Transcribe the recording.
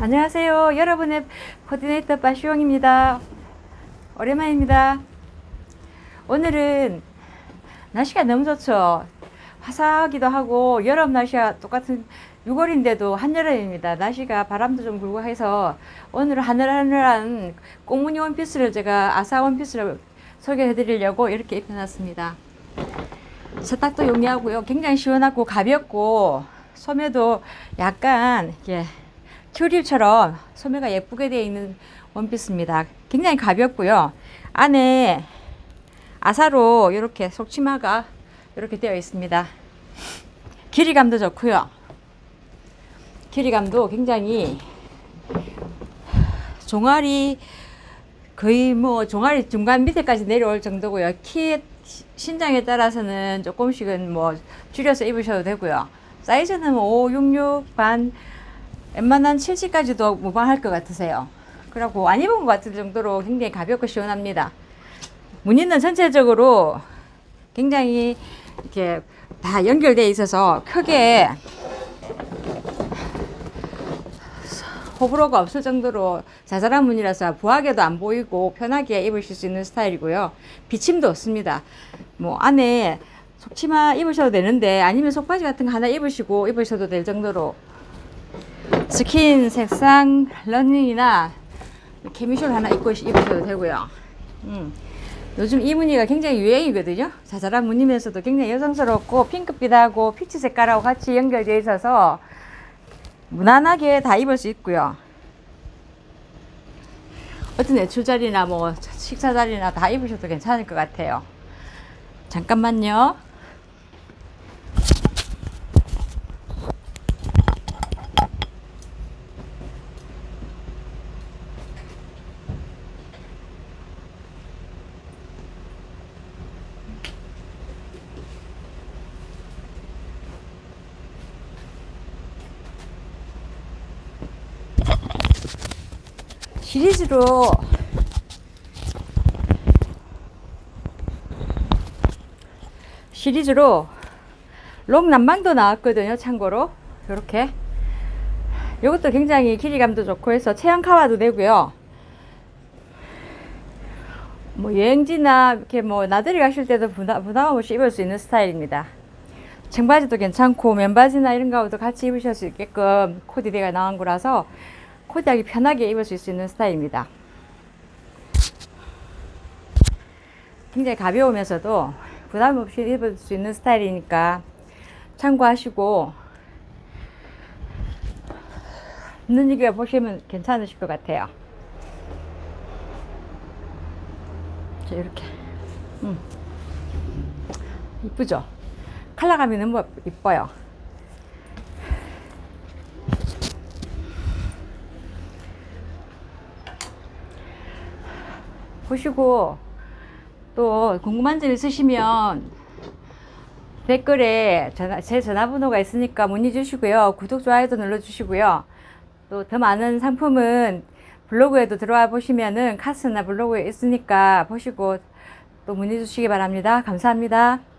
안녕하세요. 여러분의 코디네이터 빠시용입니다. 오랜만입니다. 오늘은 날씨가 너무 좋죠. 화사하기도 하고 여름 날씨와 똑같은 6월인데도 한여름입니다. 날씨가 바람도 좀 불고 해서 오늘 하늘하늘한 꽁무니 원피스를 제가 아사 원피스를 소개해 드리려고 이렇게 입혀놨습니다. 세탁도 용이하고요. 굉장히 시원하고 가볍고 소매도 약간 이렇게 튤립처럼 소매가 예쁘게 되어 있는 원피스입니다. 굉장히 가볍고요. 안에 아사로 이렇게 속치마가 이렇게 되어 있습니다. 길이감도 좋고요. 길이감도 굉장히 종아리 거의 뭐 종아리 중간 밑에까지 내려올 정도고요. 키 신장에 따라서는 조금씩은 뭐 줄여서 입으셔도 되고요. 사이즈는 5, 6, 6, 반, 웬만한 70까지도 무방할 것 같으세요. 그리고 안 입은 것 같은 정도로 굉장히 가볍고 시원합니다. 무늬는 전체적으로 굉장히 이렇게 다 연결되어 있어서 크게 호불호가 없을 정도로 자잘한 무늬라서 부하게도 안 보이고 편하게 입으실 수 있는 스타일이고요. 비침도 없습니다. 뭐 안에 속치마 입으셔도 되는데 아니면 속바지 같은 거 하나 입으시고 입으셔도 될 정도로 스킨 색상 러닝이나 캐미쇼 하나 입고 입으셔도 되고요. 음. 요즘 이 무늬가 굉장히 유행이거든요. 자잘한 무늬면서도 굉장히 여성스럽고 핑크빛하고 피치 색깔하고 같이 연결되어 있어서 무난하게 다 입을 수 있고요. 어떤 외출 자리나 뭐 식사 자리나 다 입으셔도 괜찮을 것 같아요. 잠깐만요. 시리즈로 시리즈로 롱 난방도 나왔거든요. 참고로 이렇게 이것도 굉장히 길이감도 좋고 해서 체형 카바도 되고요. 뭐 여행지나 이렇게 뭐 나들이 가실 때도 부담, 부담 없이 입을 수 있는 스타일입니다. 청바지도 괜찮고 맨바지나 이런 거하고도 같이 입으실 수 있게끔 코디대가 나온 거라서 코디하기 편하게 입을 수 있는 스타일입니다. 굉장히 가벼우면서도 부담 없이 입을 수 있는 스타일이니까 참고하시고 눈여겨 보시면 괜찮으실 것 같아요. 자, 이렇게. 음. 이쁘죠? 컬러감이 너무 이뻐요. 보시고 또 궁금한 점 있으시면 댓글에 전화, 제 전화번호가 있으니까 문의 주시고요. 구독, 좋아요도 눌러 주시고요. 또 더 많은 상품은 블로그에도 들어와 보시면은 카스나 블로그에 있으니까 보시고 또 문의 주시기 바랍니다. 감사합니다.